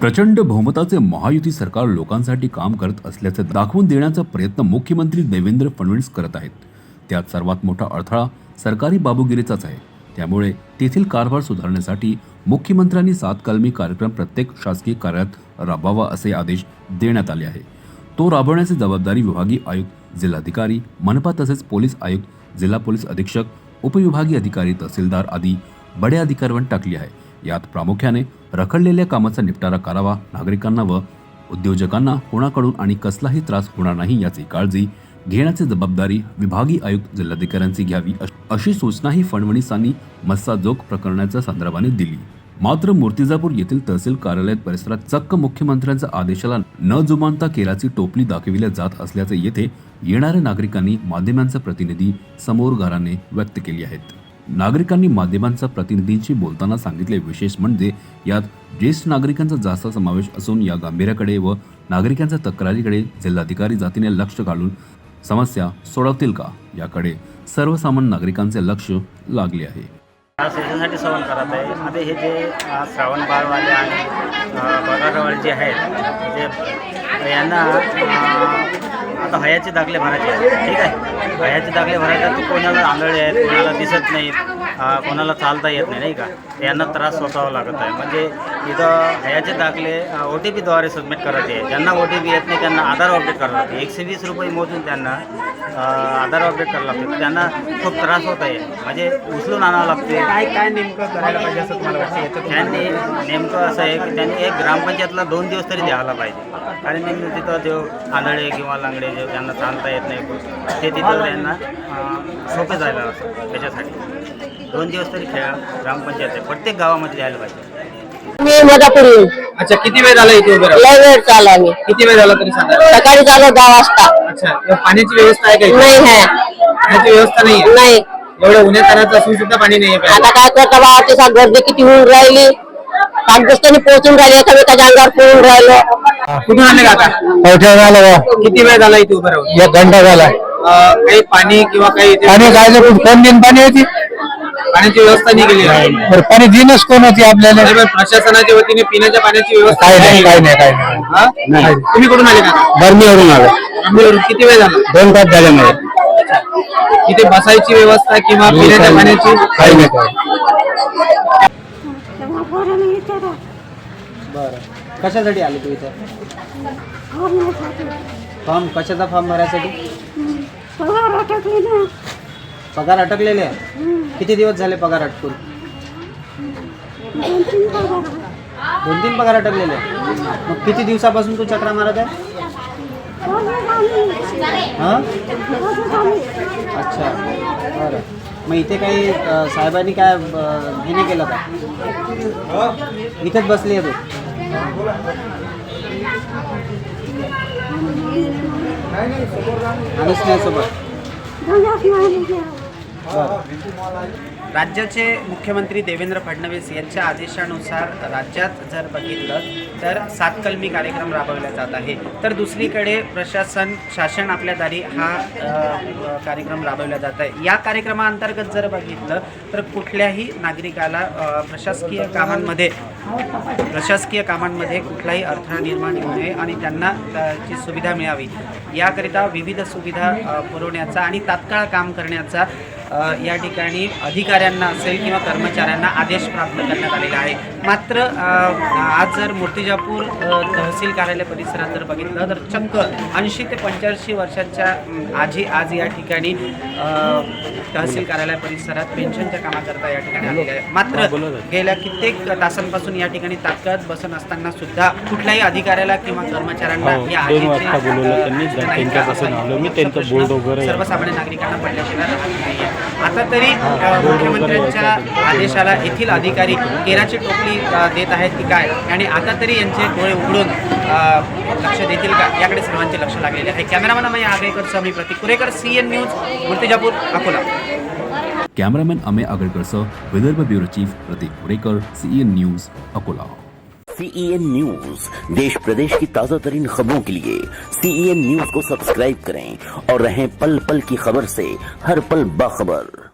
प्रचंड बहुमताचे महायुती सरकार लोकांसाठी काम करत असल्याचे दाखवून देण्याचा प्रयत्न मुख्यमंत्री देवेंद्र फडणवीस करत आहेत. त्यात सर्वात मोठा अडथळा सरकारी बाबूगिरीचाच आहे. त्यामुळे तेथील कारभार सुधारण्यासाठी मुख्यमंत्र्यांनी सात कलमी कार्यक्रम प्रत्येक शासकीय कार्यालयात राबवावा असे आदेश देण्यात आले आहे. तो राबवण्याची जबाबदारी विभागीय आयुक्त जिल्हाधिकारी मनपा तसेच पोलीस आयुक्त जिल्हा पोलीस अधीक्षक उपविभागीय अधिकारी तहसीलदार आदी बड्या अधिकाऱ्यांवर टाकली आहे. यात प्रामुख्याने रखडलेल्या कामाचा निपटारा करावा नागरिकांना व उद्योजकांना कोणाकडून आणि कसलाही त्रास होणार नाही याची काळजी घेण्याची जबाबदारी विभागीय आयुक्त जिल्हाधिकाऱ्यांची घ्यावी अश- अशी सूचनाही फडणवीसांनी मस्साजोग प्रकरणाच्या संदर्भाने दिली. मात्र मूर्तिजापूर येथील तहसील कार्यालय परिसरात चक्क मुख्यमंत्र्यांच्या आदेशाला न जुमानता केराची टोपली दाखविल्या जात असल्याचे येथे येणाऱ्या नागरिकांनी माध्यमांचा प्रतिनिधी समोर घराने व्यक्त केली आहेत. नागरिकांनी माध्यमांच्या प्रतिनिधींशी बोलताना सांगितले विशेष म्हणजे यात ज्येष्ठ नागरिकांचा जास्त समावेश असून या गांभीर्याकडे व नागरिकांच्या तक्रारीकडे जिल्हाधिकारी जातीने लक्ष घालून समस्या सोडवतील का याकडे सर्वसामान्य नागरिकांचे लक्ष लागले आहे. आज याच्यासाठी करत आहे. आता हे जे श्रावण बाळवाले आणि बगारवाले जे आहेत जे यांना आता हयाचे दाखले भरायचे ठीक आहे? हयाचे दाखले भरायचे आहेत, कोणाला आंधळे आहेत कोणाला दिसत नाहीत. कोणाला चालता येत नाही नाही का? यांना त्रास सोसावा लागत आहे. म्हणजे इथं हयाचे दाखले ओ टी पीद्वारे सबमिट करायचे आहे. ज्यांना ओ टी पी येत नाही त्यांना आधार अपडेट करावं लागते. एकशे वीस रुपये मोजून त्यांना आधार अपडेट करावं लागते. त्यांना खूप त्रास होत आहे. म्हणजे उचलून आणावं लागते. काय काय नेमकं करायला पाहिजे असं तुम्हाला वाटतं? त्यांनी नेमकं असं आहे की त्यांनी एक ग्रामपंचायतला दोन दिवस तरी द्यायला पाहिजे. कारण नेमकं तिथं जो आंधळे किंवा लांगडे जे त्यांना चालता येत नाही ते तिथं त्यांना सोपे जायला असं त्याच्यासाठी. दोन दिवस तरी खेळा ग्रामपंचायत आहे. प्रत्येक गावामध्ये द्यायला पाहिजे. मी मधापुरी अच्छा किती वेळ झाला इथे उभे राहून? लय वेळ चालला मी. किती वेळ झाला तरी साधारण सकाळी चालू दहा वाजता. अच्छा या पाण्याची व्यवस्था आहे का इथे? नाही है पाण्याची व्यवस्था नाही आहे? नाही. एवढं उन्हात असून सुद्धा पाणी नाही आहे आता काय करता बा तसा गर्दी किती होऊन राहिली. पाकिस्तानी पोहोचून राहिली एकामेकाच्या अंगावर पोहून राहिलो. कुठून आले का आता? बा. किती वेळ झाला इथे उभे राहून? एक घंटा झाला. अं, काही पाणी किंवा काही इथे पाणी काय कोण दिन पाणी होती पाण्याची व्यवस्था नाही केली आहे. बरं, पाणी दिनच कोण होती आपल्याला? प्रशासनाच्या वतीने पिण्याच्या पाण्याची व्यवस्था काय नाही काय नाही काय नाही. हा? नाही. तुम्ही कुठून आले का? बर्मीवरून आलो. आंबेवरून किती वेळ झाला? दोन तास झाले मला. इथे बसायची व्यवस्था किंवा पिण्याच्या पाण्याची? काही नाही काय बरं. कशासाठी आले तू इथं? फॉर्म कशाचा फॉर्म भरायसाठी? पगार अटकली ना. पगार अटकलेले आहे. किती दिवस झाले पगार अटकून? दोन तीन पगार अटकलेले आहे. मग किती दिवसापासून तू चक्रा मारत आहे? हां? अच्छा. बरं. मग इथे काही साहेबांनी काय हे नाही केलं का? इथेच बसली आहे तू? आणूच नाही सोबत राज्याचे मुख्यमंत्री देवेंद्र फडणवीस यांच्या आदेशानुसार राज्यात जर बघितलं तर सात कलमी कार्यक्रम राबवला जात आहे. तर दुसरीकडे प्रशासन शासन आपल्या दारी हा कार्यक्रम राबवला जात आहे. या कार्यक्रमाअंतर्गत जर बघितलं तर कुठल्याही नागरिकाला प्रशासकीय कामांमध्ये प्रशासकीय कामांमध्ये कुठलाही अडथळा निर्माण होऊ नये आणि त्यांना त्याची सुविधा मिळावी. याकरिता विविध सुविधा पुरवण्याचा आणि तात्काळ काम करण्याचा या ठिकाणी अधिकाऱ्यांना असेल किंवा कर्मचाऱ्यांना आदेश प्राप्त करण्यात आलेला आहे. मात्र आज जर मूर्तिजापूर तहसील कार्यालय परिसरात जर बघितलं तर चक्क ऐंशी ते पंच्याऐंशी वर्षांच्या आजी आज या ठिकाणी तहसील कार्यालय परिसरात पेन्शनच्या कामाकरता या ठिकाणी आलेले आहे मात्र गेल्या कित्येक तासांपासून या ठिकाणी तात्काळ बसन असताना सुद्धा कुठल्याही अधिकाऱ्याला किंवा कर्मचाऱ्यांना हो, या. सर्वसामान्य नागरिकांना पडल्याशिवाय आता तरी मुख्यमंत्र्यांच्या आदेशाला येथील अधिकारी केराची टोपली देत आहेत की काय? आणि आता तरी यांचे डोळे उघडून लक्ष देतील का? याकडे सर्वांचे लक्ष लागलेले आहे. कॅमेरामॅन अमय आगरेकर मी Pratik Kurekar C N news Murtijapur Akola. Cameraman Amay आगरकरसह Vidarbha bureau chief Pratik Purekar CN news Akola. CEN news देश प्रदेश की ताजा तरीन खबरों के लिए सीईएन न्यूज को सब्सक्राइब करें और रहें पल पल की खबर से हर पल बाखबर।